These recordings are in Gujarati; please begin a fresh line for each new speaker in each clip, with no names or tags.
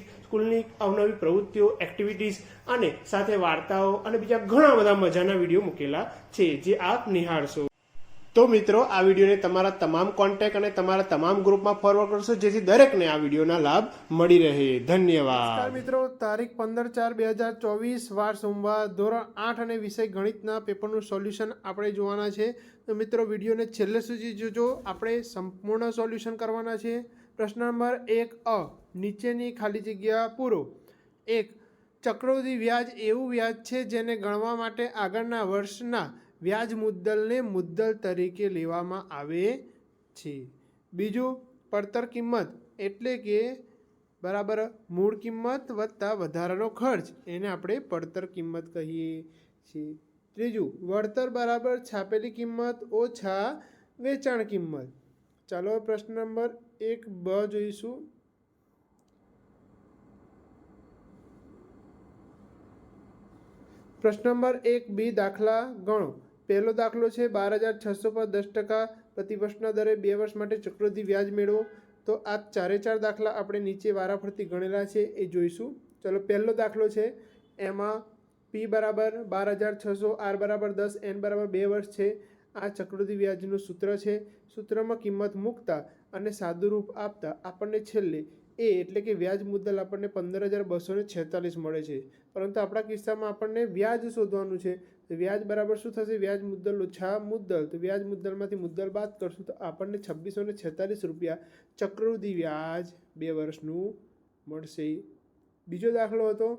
સ્કૂલની અવનવી પ્રવૃત્તિઓ એક્ટિવિટીઝ અને સાથે વાર્તાઓ અને બીજા ઘણા બધા મજાના વીડિયો મૂકેલા છે, જે આપ નિહાળશો. તો મિત્રો, આ વિડીયોને તમારા તમામ કોન્ટેક્ટ અને તમારા તમામ ગ્રુપમાં ફોરવર્ડ કરશો, જેથી દરેકને આ વિડીયોના લાભ મળી રહે. ધન્યવાદ. મિત્રો, તારીખ પંદર ચાર બે હજાર ચોવીસ, વાર સોમવાર, ધોરણ આઠ અને વિષય ગણિતના પેપરનું સોલ્યુશન આપણે જોવાના છે. તો મિત્રો વિડીયોને છેલ્લે સુધી જોજો. આપણે સંપૂર્ણ સોલ્યુશન કરવાના છે. પ્રશ્ન નંબર એક, અ. નીચેની ખાલી જગ્યા પૂરો. એક, ચક્રવૃદ્ધિ વ્યાજ એવું વ્યાજ છે જેને ગણવા માટે આગળના વર્ષના વ્યાજ મુદ્દલને મુદ્દલ તરીકે લેવામાં આવે છે. બીજું, પડતર કિંમત એટલે કે બરાબર મૂળ કિંમત વત્તા વધારાનો ખર્ચ, એને આપણે પડતર કિંમત કહીએ છીએ. ત્રીજું, વળતર બરાબર છાપેલી કિંમત ઓછા વેચાણ કિંમત. ચાલો પ્રશ્ન નંબર એક બ જોઈશું. પ્રશ્ન નંબર એક, બી દાખલા ગણો. પહેલો દાખલો છે બાર હજાર છસો પર દસ ટકા પ્રતિવર્ષના દરે બે વર્ષ માટે ચક્રવૃદ્ધિ વ્યાજ મેળવો. તો આ ચારે ચાર દાખલા આપણે નીચે વારાફરતી ગણેલા છે, એ જોઈશું. ચલો, પહેલો દાખલો છે, એમાં પી બરાબર બાર હજાર છસો, આર બરાબર દસ, એન બરાબર બે વર્ષ છે. આ ચક્રવૃદ્ધિ વ્યાજનું સૂત્ર છે. સૂત્રમાં કિંમત મૂકતા અને સાદુરૂપ આપતા આપણને છેલ્લે એ એટલે કે વ્યાજ મુદ્દલ આપણને પંદર હજાર બસો છેતાલીસ મળે છે. પરંતુ આપણા કિસ્સામાં આપણને વ્યાજ શોધવાનું છે. તો વ્યાજ બરાબર શું થશે? વ્યાજ મુદ્દલ ઓછા મુદ્દલ. તો વ્યાજ મુદ્દલમાંથી મુદ્દલ બાદ કરશું તો આપણને છવ્વીસો ને છેતાલીસ રૂપિયા ચક્રવૃદ્ધિ વ્યાજ બે વર્ષનું મળશે. બીજો દાખલો હતો.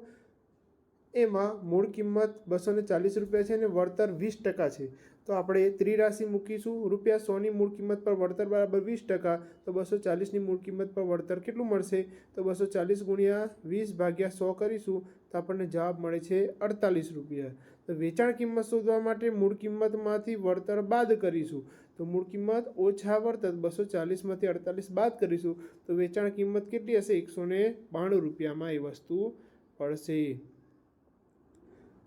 એમાં મૂળ કિંમત બસો ચાલીસ રૂપિયા છે અને વળતર વીસ ટકા છે. તો આપણે ત્રિરાશિ મૂકીશું. રૂપિયા સોની મૂળ કિંમત પર વળતર બરાબર વીસ ટકા, તો બસો ચાલીસની મૂળ કિંમત પર વળતર કેટલું મળશે? તો બસો ચાલીસ ગુણ્યા વીસ ભાગ્યા સો કરીશું, તો આપણને જવાબ મળે છે અડતાલીસ રૂપિયા. તો વેચાણ કિંમત શોધવા માટે મૂળ કિંમતમાંથી વળતર બાદ કરીશું. તો મૂળ કિંમત ઓછા વળતર, બસો ચાલીસમાંથી અડતાલીસ બાદ કરીશું, તો વેચાણ કિંમત કેટલી હશે? એકસો બાણું રૂપિયામાં એ વસ્તુ પડશે.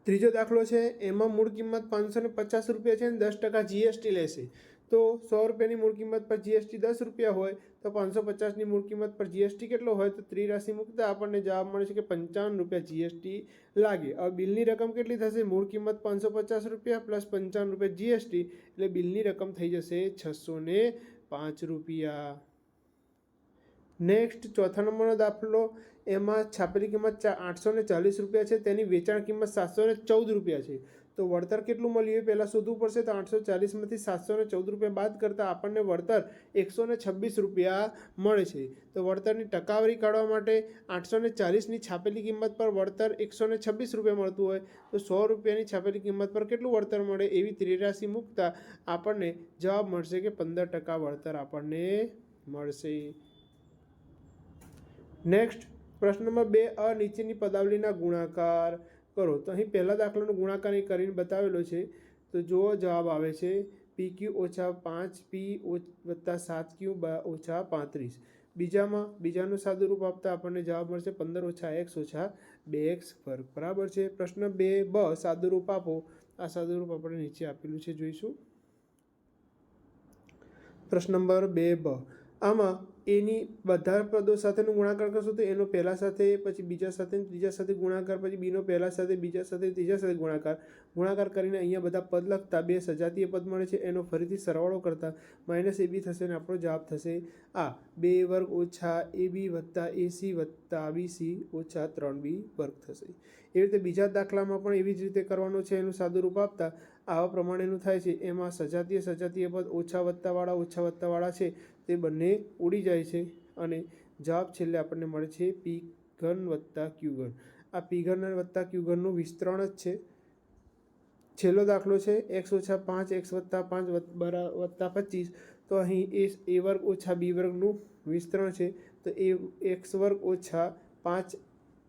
ત્રીજો દાખલો છે, એમાં મૂળ કિંમત પાંચસો ને પચાસ રૂપિયા છે અને દસ ટકા જીએસટી લેશે. તો સો રૂપિયાની મૂળ કિંમત પર જીએસટી દસ રૂપિયા હોય, તો પાંચસો પચાસની મૂળ કિંમત પર જીએસટી કેટલો હોય, તો ત્રિરાશિ મૂકતા. આપણને જવાબ મળે છે કે પંચાવન રૂપિયા જીએસટી લાગે. હવે બિલની રકમ કેટલી થશે? મૂળ કિંમત પાંચસો પચાસ રૂપિયા પ્લસ પંચાવન રૂપિયા જીએસટી એટલે બિલની રકમ થઈ જશે છસો ને પાંચ રૂપિયા. નેક્સ્ટ ચોથા નંબરનો દાખલો એમાં છાપેલી કિંમત આઠસો ને ચાલીસ રૂપિયા છે, તેની વેચાણ કિંમત સાતસો ને ચૌદ રૂપિયા છે. તો વળતર કેટલું મળ્યું એ પહેલાં શોધવું પડશે, તો આઠસો ચાલીસમાંથી સાતસો ને ચૌદ રૂપિયા બાદ કરતાં આપણને વળતર એકસો ને છવ્વીસ રૂપિયા મળે છે. તો વળતરની ટકાવારી કાઢવા માટે આઠસો ને ચાલીસની છાપેલી કિંમત પર વળતર એકસો ને છવ્વીસ રૂપિયા મળતું હોય, તો સો રૂપિયાની છાપેલી કિંમત પર કેટલું વળતર મળે એવી ત્રિરાશી મૂકતા આપણને જવાબ મળશે કે પંદર ટકા વળતર આપણને મળશે. નેક્સ્ટ પ્રશ્ન નંબર બે અ નીચેની પદાવલીના ગુણાકાર કરો. તો અહીં પહેલા દાખલાનો ગુણાકાર અહીં કરીને બતાવેલો છે. તો જુઓ, જવાબ આવે છે. પી ક્યુ ઓછા પાંચ પી વત્તા સાત ક્યુ ઓછા પાંત્રીસ. બીજામાં, બીજાનું સાદું રૂપ આપતા આપણને જવાબ મળશે પંદર ઓછા એક્સ ઓછા બે એક્સ વર્ગ. બરાબર છે? પ્રશ્ન બે, બ સાદું રૂપ આપો. આ સાદું રૂપ આપણે નીચે આપેલું છે, જોઈશું. પ્રશ્ન નંબર બે, બ. આમાં એની બધા પદો સાથેનો ગુણાકાર કરશો તો એનો પહેલા સાથે, પછી બીજા સાથે, ત્રીજા સાથે ગુણાકાર, પછી બીનો પહેલા સાથે, બીજા સાથે, ત્રીજા સાથે ગુણાકાર. ગુણાકાર કરીને અહીંયા બધા પદ લખતા બે સજાતીય પદ મળે છે. એનો ફરીથી સરવાળો કરતા માઇનસ એ બી થશે અને આપણો જવાબ થશે આ. બે વર્ગ ઓછા એ બી વત્તા એસી વત્તા બીસી ઓછા ત્રણ બી વર્ગ થશે. એવી રીતે બીજા દાખલામાં પણ એવી જ રીતે કરવાનું છે, એનું સાદું રૂપ આપતા આવા પ્રમાણેનું થાય છે. એમાં સજાતીય સજાતીય પદ ઓછા વત્તાવાળા ઓછા વત્તાવાળા છે, તે બંને ઉડી જાય છે અને જવાબ છેલ્લે આપણને મળે છે પી ઘન વત્તા ક્યુ ઘન. આ પી ઘન વત્તા ક્યુ ઘનનું વિસ્તરણ જ છે. છેલ્લો દાખલો છે, એક્સ ઓછા પાંચ, એક્સ વત્તા પાંચ વત્તા પચીસ. તો અહીં એ એ વર્ગ ઓછા બી વર્ગનું વિસ્તરણ છે. તો એ એક્સ વર્ગ ઓછા પાંચ,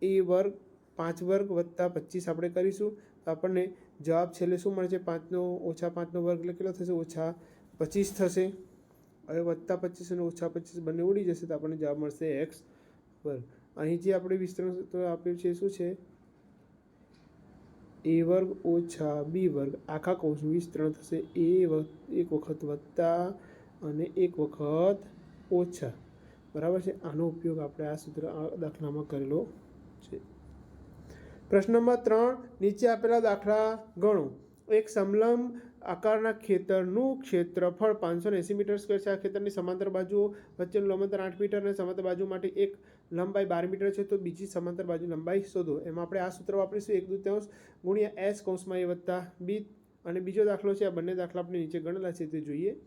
એ વર્ગ પાંચ વર્ગ વત્તા પચીસ આપણે કરીશું. તો આપણને જવાબ છેલ્લે શું મળશે? પાંચનો ઓછા પાંચનો વર્ગ એટલે કેટલો થશે? ઓછા પચીસ થશે. હવે વત્તા પચીસ અને ઓછા પચીસ બંને ઉડી જશે તો આપણને જવાબ મળશે એક્સ વર્ગ. અહીં જે આપણે વિસ્તરણ તો આપ્યું છે શું છે? એ વર્ગ ઓછા બી વર્ગ. આખા કૌંસનું વિસ્તરણ થશે. એ વખત એક વખત વત્તા અને એક વખત ઓછા. બરાબર છે? આનો ઉપયોગ આપણે આ સૂત્ર આ દાખલામાં કરેલો છે. પ્રશ્ન નંબર ત્રણ, નીચે આપેલા દાખલા ગણો. એક સમલમ આકારના ખેતરનું ક્ષેત્રફળ પાંચસો એંસી મીટર સ્ક્વેર છે. આ ખેતરની સમાંતર બાજુઓ વચ્ચેનું લંબાંતર આઠ મીટર અને સમાંતર બાજુ માટે એક લંબાઈ બાર મીટર છે. તો બીજી સમાંતર બાજુ લંબાઈ શોધો. એમાં આપણે આ સૂત્ર વાપરીશું. એક દૂત્યાંશ ગુણ્યા એસ કૌંસમાં એ વત્તા બી. અને બીજો દાખલો છે. આ બંને દાખલા આપણે નીચે ગણેલા છે. તે જોઈએ.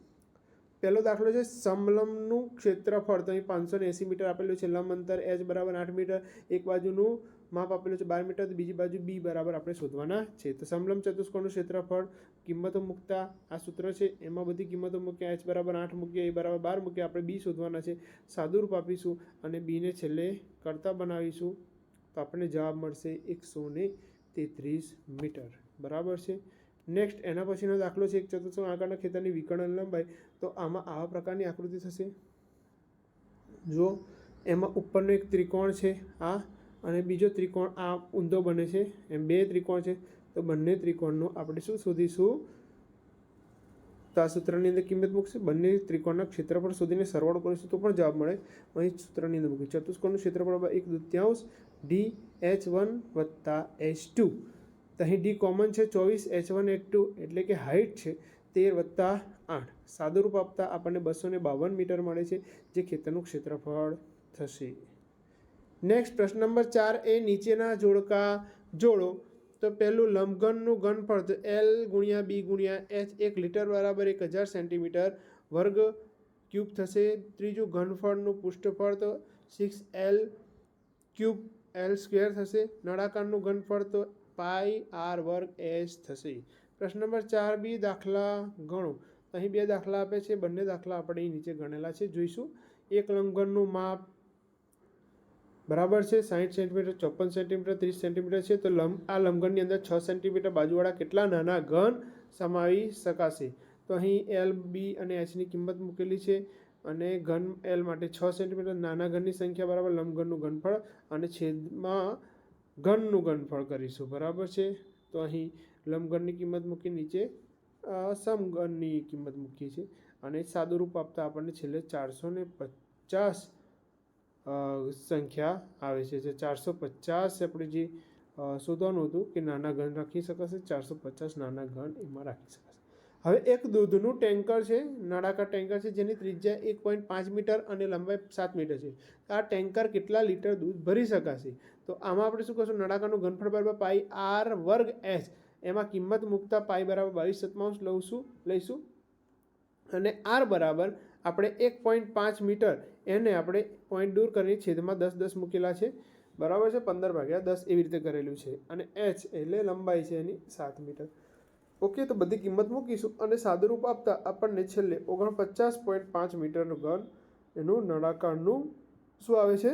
પહેલો દાખલો છે સમલંબનું ક્ષેત્રફળ. તો અહીં પાંચસો એંસી મીટર આપેલું છે, લંબ અંતર એચ બરાબર આઠ મીટર, એક બાજુનું માપ આપેલું છે બાર મીટર, તો બીજી બાજુ બી બરાબર આપણે શોધવાના છે. તો સમલંબ ચતુષ્કોણનું ક્ષેત્રફળ, કિંમતો મૂકતા આ સૂત્ર છે, એમાં બધી કિંમતો મૂક્યા, એચ બરાબર આઠ મૂક્યા, એ બરાબર બાર મૂકીએ આપણે બી શોધવાના છે. સાદુરૂપ આપીશું અને બીને છેલ્લે કરતા બનાવીશું, તો આપણને જવાબ મળશે એકસો ને તેત્રીસ મીટર. બરાબર છે? નેક્સ્ટ, એના પછીનો દાખલો છે, એક ચતુર્થાંશ આકારના ખેતરની વિકર્ણ લંબાઈ. તો આમાં આવા પ્રકારની આકૃતિ થશે. જો એમાં ઉપરનો એક ત્રિકોણ છે, આ અને બીજો ત્રિકોણ આ ઊંધો બને છે, એમ બે ત્રિકોણ છે. તો બંને ત્રિકોણનું આપણે શું શોધીશું? તો આ સૂત્રની અંદર કિંમત મૂકશે. બંને ત્રિકોણના ક્ષેત્રફળ શોધીને સરવાળો કરીશું તો પણ જવાબ મળે. અહીં સૂત્રની અંદર મૂકી ચતુષ્કોણનું ક્ષેત્રફળ એક દૃત્યાંશ ડી એચ વન વત્તા એચ ટુ. તો અહીં ડી કોમન છે ચોવીસ, એચ વન, એચ ટુ એટલે કે હાઇટ છે તેર વત્તા આઠ. સાદુરૂપ આપતા આપણને બસો બાવન મીટર મળે છે, જે ખેતરનું ક્ષેત્રફળ થશે. નેક્સ્ટ પ્રશ્ન નંબર ચાર એ નીચેના જોડકા જોડો. તો પહેલું, લંબઘનનું ઘનફળ તો એલ ગુણ્યા બી ગુણ્યા એચ એક લીટર બરાબર એક હજાર સેન્ટીમીટર વર્ગ ક્યુબ થશે. ત્રીજું, ઘનફળનું પુષ્ઠફળ તો six L cube L square થશે. નળાકારનું ઘનફળ તો પાઈ આર વર્ગ એચ થશે. પ્રશ્ન નંબર ચાર, બી દાખલા ગણો. અહીં બે દાખલા આપે છે, બંને દાખલા આપણે નીચે ગણેલા છે. જોઈશું. એક લંબઘનનું માપ બરાબર છે સાઠ સેન્ટીમીટર, ચોપન સેન્ટીમીટર, ત્રીસ સેન્ટીમીટર છે. તો લંબ, આ લંબઘનની અંદર છ સેન્ટીમીટર બાજુવાળા કેટલા નાના ઘન સમાવી શકાશે? તો અહીં એલ બી અને એચની કિંમત મૂકેલી છે અને ઘન એલ માટે છ સેન્ટીમીટર, નાના ઘનની સંખ્યા બરાબર લંબઘનનું ઘનફળ અને છેદમાં ઘનનું ઘનફળ કરીશું. બરાબર છે? તો અહીં લંબઘનની કિંમત મૂકી નીચે અ, સમઘનની કિંમત મૂકી છે અને સાદું રૂપ આપતા આપણને છેલ્લે ચારસો ને પચાસ સંખ્યા આવે છે. જે ચારસો પચાસ આપણે જે શોધવાનું હતું કે નાના ઘન રાખી શકાશે ચારસો પચાસ નાના ઘન એમાં રાખી શકાશે. હવે એક દૂધનું ટેન્કર છે નળાકાર ટેન્કર છે જેની ત્રિજ્યા એક પોઈન્ટ પાંચ મીટર અને લંબાઈ સાત મીટર છે. આ ટેન્કર કેટલા લીટર દૂધ ભરી શકાશે? તો આમાં આપણે શું કરશું? નળાકારનું ઘનફળ બરાબર પાઈ આર વર્ગ એચ. એમાં કિંમત મૂકતા પાઈ બરાબર બાવીસ સત્તાવંશ લઉંશું લઈશું. અને આર બરાબર આપણે એક પોઈન્ટ પાંચ મીટર એને આપણે પોઈન્ટ દૂર કરીને છેદમાં દસ દસ મૂકેલા છે. બરાબર છે? પંદર ભાગ્યા દસ એવી રીતે કરેલું છે. અને એચ એટલે લંબાઈ છે એની સાત મીટર. ઓકે, તો બધી કિંમત મૂકીશું અને સાદુરૂપ આપતા આપણને છેલ્લે ઓગણપચાસ પોઈન્ટ પાંચ મીટરનું ઘન, એનું નળાકારનું શું આવે છે?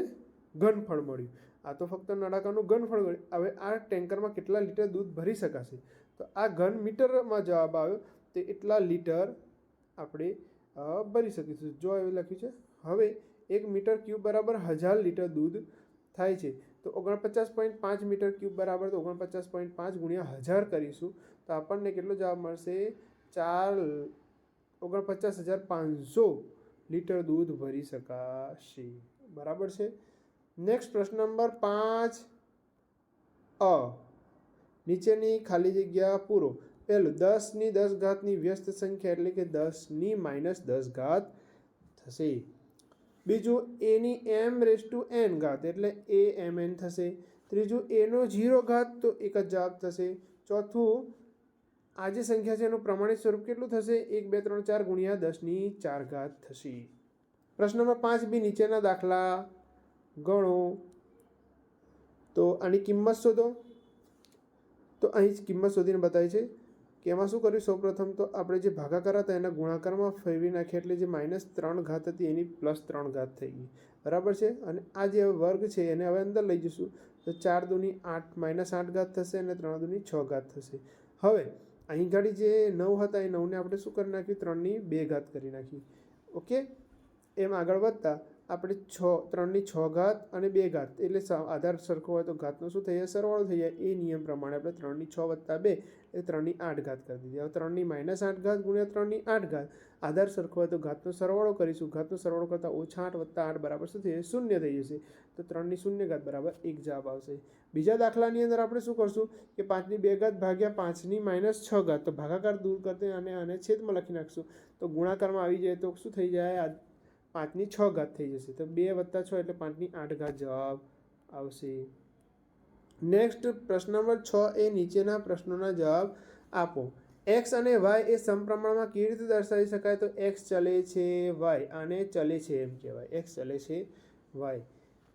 ઘનફળ મળ્યું. આ તો ફક્ત નળાકારનું ઘનફળ હવે આ ટેન્કરમાં કેટલા લીટર દૂધ ભરી શકાશે? તો આ ઘન મીટરમાં જવાબ આવ્યો તે એટલા લીટર આપણે ભરી શકીશું. જો એવું લખ્યું છે, હવે એક મીટર ક્યુબ બરાબર હજાર લીટર દૂધ થાય છે. તો ઓગણપચાસ પોઈન્ટ પાંચ મીટર ક્યુબ બરાબર તો ઓગણપચાસ પોઈન્ટ પાંચ ગુણ્યા હજાર કરીશું. તો આપણને કેટલો જવાબ મળશે? ચાર, ઓગણપચાસ હજાર પાંચસો લીટર દૂધ ભરી શકાશે. બરાબર છે? નેક્સ્ટ પ્રશ્ન નંબર પાંચ. અ. નીચેની ખાલી જગ્યા પૂરો. પહેલું દસની દસ ઘાતની વ્યસ્ત સંખ્યા એટલે કે દસની માઇનસ દસ ઘાત થશે. બીજું એની એમ રેસ ટુ એન ઘાત એટલે એ એમ એન થશે. ત્રીજું એનો ઝીરો ઘાત તો એક જ જવાબ થશે. ચોથું, આ જે સંખ્યા છે એનું પ્રમાણિત સ્વરૂપ કેટલું થશે? એક, બે, ત્રણ, ચાર ગુણ્યા દસની ચાર ઘાત થશે. પ્રશ્ન નંબર પાંચ બી નીચેના દાખલા ગણો. તો આની કિંમત શોધો. તો અહીં જ કિંમત શોધીને બતાવી છે કે એમાં શું કર્યું? સૌપ્રથમ તો આપણે જે ભાગાકાર હતા એના ગુણાકારમાં ફેરવી નાખ્યા એટલે જે માઇનસ ત્રણ ઘાત હતી એની પ્લસ ત્રણ ઘાત થઈ ગઈ. બરાબર છે? અને આ જે વર્ગ છે એને હવે અંદર લઈ જઈશું તો ચાર દૂની આઠ માઇનસ આઠ ઘાત થશે અને ત્રણ દૂની છ ઘાત થશે. હવે અહીં ગાડી જે નવ હતા એ નવને આપણે શું કરી નાખ્યું? ત્રણની બે ઘાત કરી નાખી. ઓકે? એમ આગળ વધતા આપણે છ, ત્રણની છ ઘાત અને બે ઘાત. એટલે આધાર સરખો હોય તો ઘાતનો શું થઈ જાય? સરવાળો થઈ જાય. એ નિયમ પ્રમાણે આપણે ત્રણની છ વત્તા બે એ ત્રણની આઠ ઘાત કરી દીધી. હવે ત્રણની માઇનસ આઠ ઘાત ગુણ્યા ત્રણની આઠ ઘાત. આધાર સરખો હોય તો ઘાતનો સરવાળો કરીશું. ઘાતનો સરવાળો કરતાં ઓછા આઠ વત્તા આઠ બરાબર શું થઈ જશે? શૂન્ય થઈ જશે. તો ત્રણની શૂન્ય ઘાત બરાબર એક જવાબ આવશે. બીજા દાખલાની અંદર આપણે શું કરશું? કે પાંચની બે ઘાત ભાગ્યા પાંચની માઇનસ છ ઘાત. તો ભાગાકાર દૂર કરતી અને આને છેદમાં લખી નાખશું. તો ગુણાકારમાં આવી જાય તો શું થઈ જાય? પાંચની છ ઘાત થઈ જશે. તો બે વત્તા છ એટલે પાંચની આઠ ઘાત જવાબ આવશે. નેક્સ્ટ પ્રશ્ન નંબર છ એ નીચેના પ્રશ્નોના જવાબ આપો. એક્સ અને વાય એ સમપ્રમાણમાં કેવી રીતે દર્શાવી શકાય? તો એક્સ ચલે છે વાય અને ચલે છે એમ કહેવાય. એક્સ ચલે છે વાય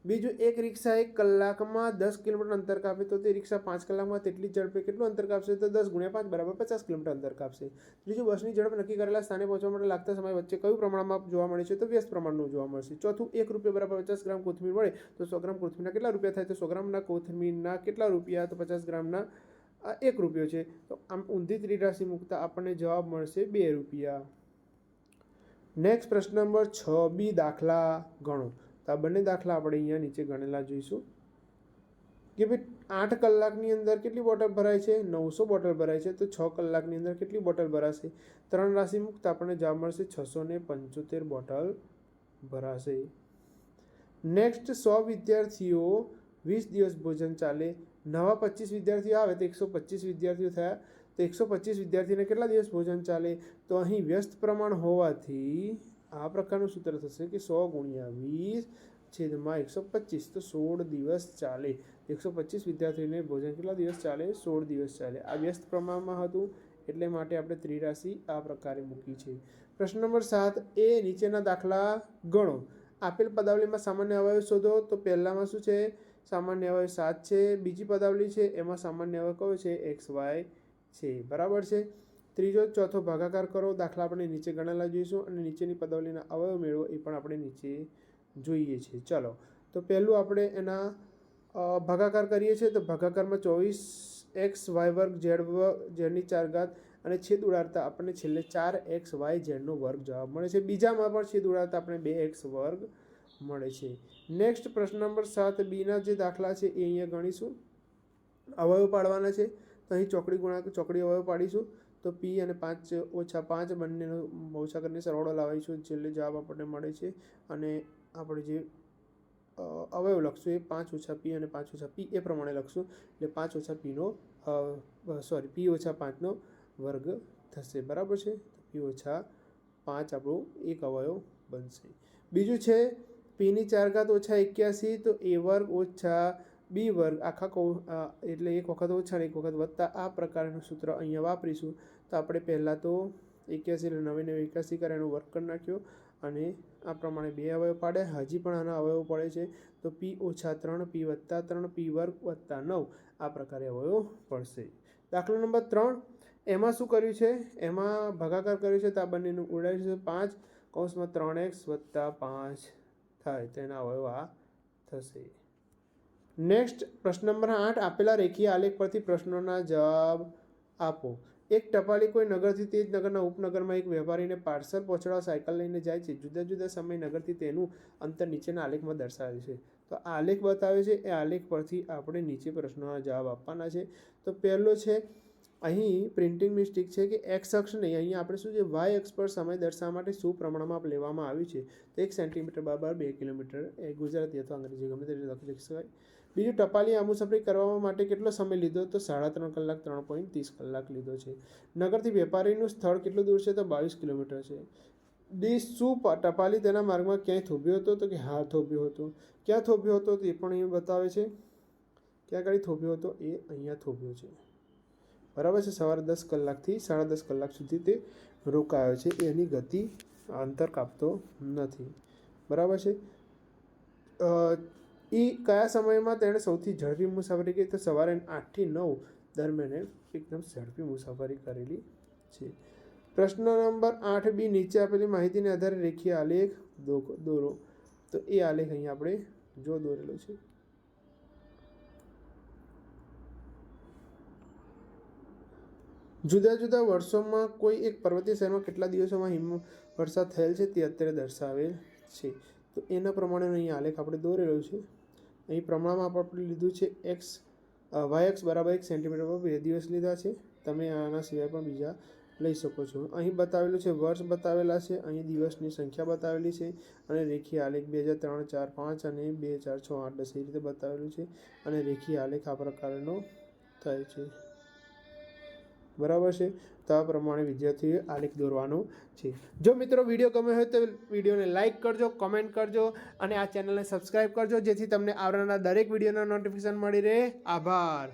બીજું, એક રિક્ષા એક કલાકમાં દસ કિલોમીટર અંતર કાપે તો તે રિક્ષા પાંચ કલાકમાં તેટલી ઝડપે કેટલું અંતર કાપશે? તો દસ ગુણ્યા પાંચ બરાબર પચાસ કિલોમીટર અંતર કાપશે. ત્રીજું, બસની ઝડપ નક્કી કરેલા સ્થાને પહોંચવા માટે લાગતા સમય વચ્ચે કયું પ્રમાણમાં જોવા મળે છે? તો વ્યસ્ત પ્રમાણનું જોવા મળશે. ચોથું, એક રૂપિયા બરાબર પચાસ ગ્રામ કોથમીર મળે તો સો ગ્રામ કોથમીરના કેટલા રૂપિયા થાય? તો સો ગ્રામના કોથમીરના કેટલા રૂપિયા? તો પચાસ ગ્રામના એક રૂપિયો છે. તો આમ ઊંધી ત્રિરાશિ મૂકતા આપણને જવાબ મળશે બે રૂપિયા. નેક્સ્ટ પ્રશ્ન નંબર છ, બી દાખલા ગણો. તો આ બંને દાખલા આપણે અહીંયા નીચે ગણેલા જોઈશું. કે ભાઈ આઠ કલાકની અંદર કેટલી બોટલ ભરાય છે? નવસો બોટલ ભરાય છે. તો છ કલાકની અંદર કેટલી બોટલ ભરાશે? ત્રણ રાશિ મુક્ત આપણને જવાબ મળશે છસો ને પંચોતેર બોટલ ભરાશે. નેક્સ્ટ સો વિદ્યાર્થીઓ વીસ દિવસ ભોજન ચાલે. નવા પચીસ વિદ્યાર્થીઓ આવે તો એકસો પચીસ વિદ્યાર્થીઓ થયા. તો એકસો પચીસ વિદ્યાર્થીને કેટલા દિવસ ભોજન ચાલે? તો અહીં વ્યસ્ત પ્રમાણ હોવાથી આ પ્રકારનું સૂત્ર થશે કે સો ગુણ્યા વીસ છેદમાં એકસો પચીસ. તો સોળ દિવસ ચાલે. એકસો પચીસ વિદ્યાર્થીઓને ભોજન કેટલા દિવસ ચાલે? સોળ દિવસ ચાલે. આ વ્યસ્ત પ્રમાણમાં હતું, એટલે માટે આપણે ત્રિરાશિ આ પ્રકારે મૂકી છે. પ્રશ્ન નંબર સાત, એ નીચેના દાખલા ગણો. આપેલ પદાવલીમાં સામાન્ય અવયવ શોધો. તો પહેલામાં શું છે? સામાન્ય અવયવ સાત છે. બીજી પદાવલી છે. એમાં સામાન્ય અવયવ કયો છે? એક્સ, વાય છે. બરાબર છે? ત્રીજો, ચોથો ભાગાકાર કરો, દાખલા આપણે નીચે ગણેલા જોઈશું અને નીચેની પદાવલીના અવયવ મેળવો એ પણ આપણે નીચે જોઈએ છીએ ચલો, તો પહેલું આપણે એના ભાગાકાર કરીએ છીએ. તો ભાગાકારમાં ચોવીસ એક્સ, વાય વર્ગ, ઝેડ ઝેડની ચાર ઘાત અને છેદ ઉડાડતા આપણને છેલ્લે ચાર એક્સ, વાય, ઝેડનો વર્ગ જવાબ મળે છે. બીજામાં પણ છેદ ઉડાડતા આપણે બે એક્સ વર્ગ મળે છે. નેક્સ્ટ પ્રશ્ન નંબર સાત, બીના જે દાખલા છે એ અહીંયા ગણીશું. અવયવ પાડવાના છે. તો અહીં ચોકડી ગુણાક, ચોકડી અવયવ પાડીશું. તો પી અને પાંચ ઓછા પાંચ બંનેનો ઓછા કરીને સરવાળો લાવીશું છેલ્લે જવાબ આપણને મળે છે અને આપણે જે અવયવ લખશું એ પાંચ ઓછા પી અને પાંચ ઓછા પી એ પ્રમાણે લખશું. એટલે પાંચ ઓછા પીનો સોરી, પી ઓછા પાંચનો વર્ગ થશે. બરાબર છે? પી ઓછા પાંચ આપણું એક અવયવ બનશે. બીજું છે, પીની ચાર ઘાત ઓછા એક્યાસી તો એ વર્ગ ઓછા બી વર્ગ. આખા એટલે એક વખત ઓછા એક વખત વધતા આ પ્રકારનું સૂત્ર અહીંયા વાપરીશું. તો આપણે પહેલાં તો એક્યાસી એટલે નવે નવે એકાસી કરે એનો વર્ક કરી નાખ્યો અને આ પ્રમાણે બે અવયવ પાડે હજી પણ આના અવયવ પડે છે. તો પી ઓછા ત્રણ પી વત્તા ત્રણ પી વર્ગ વત્તા નવ આ પ્રકારે અવયવ પડશે. દાખલો નંબર ત્રણ. એમાં શું કર્યું છે? એમાં ભાગાકાર કર્યું છે તો આ બંનેનું ઉડાડ્યું છે પાંચ કૌંસમાં ત્રણ એક્સ વત્તા પાંચ થાય. તેના અવયવ આ થશે. નેક્સ્ટ પ્રશ્ન નંબર આઠ. આપેલા રેખીય આલેખ પરથી પ્રશ્નોના જવાબ આપો. એક ટપાલી કોઈ નગરથી તે જ નગરના ઉપનગરમાં એક વેપારીને પાર્સલ પહોંચાડવા સાયકલ લઈને જાય છે. જુદા જુદા સમય નગરથી તેનું અંતર નીચેના આલેખમાં દર્શાવે છે. તો આ આલેખ બતાવે છે. એ આલેખ પરથી આપણે નીચે પ્રશ્નોના જવાબ આપવાના છે. તો પહેલો છે અહીં પ્રિન્ટિંગ મિસ્ટેક છે કે એક્સ અક્ષ નહીં અહીંયા આપણે શું છે વાય અક્ષ પર સમય દર્શાવવા માટે શું પ્રમાણમાં લેવામાં આવ્યું છે, તો એક સેન્ટીમીટર બરાબર બે કિલોમીટર એ ગુજરાતી અથવા અંગ્રેજી ગમે તે રીતે લખી શકાય બીજું, ટપાલી આ મુસાફરી કરવા માટે કેટલો સમય લીધો? તો સાડા ત્રણ કલાક, ત્રણ પોઈન્ટ ત્રીસ કલાક લીધો છે. નગરથી વેપારીનું સ્થળ કેટલું દૂર છે? તો બાવીસ કિલોમીટર છે. દેશ શું ટપાલી તેના માર્ગમાં ક્યાંય થોભ્યો હતો? તો કે હા, થોભ્યો હતો. ક્યાં થોભ્યો હતો તે પણ અહીં બતાવે છે. ક્યાં આગળ થોભ્યો હતો? એ અહીંયા થોભ્યો છે. બરાબર છે? સવારે દસ કલાકથી સાડા દસ કલાક સુધી તે રોકાયો છે. એની ગતિ અંતર કાપતો નથી. બરાબર છે? એ કયા સમયમાં તેણે સૌથી ઝડપી મુસાફરી કરી? તો સવારે આઠથી નવ દરમિયાન એકદમ ઝડપી મુસાફરી કરેલી છે. પ્રશ્ન નંબર આઠ બી નીચે આપેલી માહિતીને આધારે રેખીય આલેખ દોરો. તો એ આલેખ અહીંયા આપણે જો દોરેલો છે. જુદા જુદા વર્ષોમાં કોઈ એક પર્વતીય શહેરમાં કેટલા દિવસોમાં હિમ વરસાદ થયેલ છે તે અત્યારે દર્શાવેલ છે. તો એના પ્રમાણે અહીં આલેખ આપણે દોરેલો છે. અહીં પ્રમાણમાં આપણે લીધું છે એક્સ વાય એક્સ બરાબર એક સેન્ટીમીટર પર બે દિવસ લીધા છે. તમે આના સિવાય પણ બીજા લઈ શકો છો. અહીં બતાવેલું છે વર્ષ બતાવેલા છે, અહીં દિવસની સંખ્યા બતાવેલી છે અને રેખીય આલેખ બે હજાર ત્રણ, ચાર, પાંચ અને બે હજાર છ, આઠ, દસ, એ રીતે બતાવેલું છે અને રેખીય આલેખ આ પ્રકારનો થાય છે. બરાબર છે? તો આ પ્રમાણે વિદ્યાર્થીઓએ આલેખ દોરવાનો છે. જો મિત્રો વીડિયો ગમે હોય તો વિડીયોને લાઇક કરજો કોમેન્ટ કરજો અને આ ચેનલને સબસ્ક્રાઈબ કરજો, જેથી તમને આવનારા દરેક વિડીયોના નોટિફિકેશન મળી રહે. આભાર.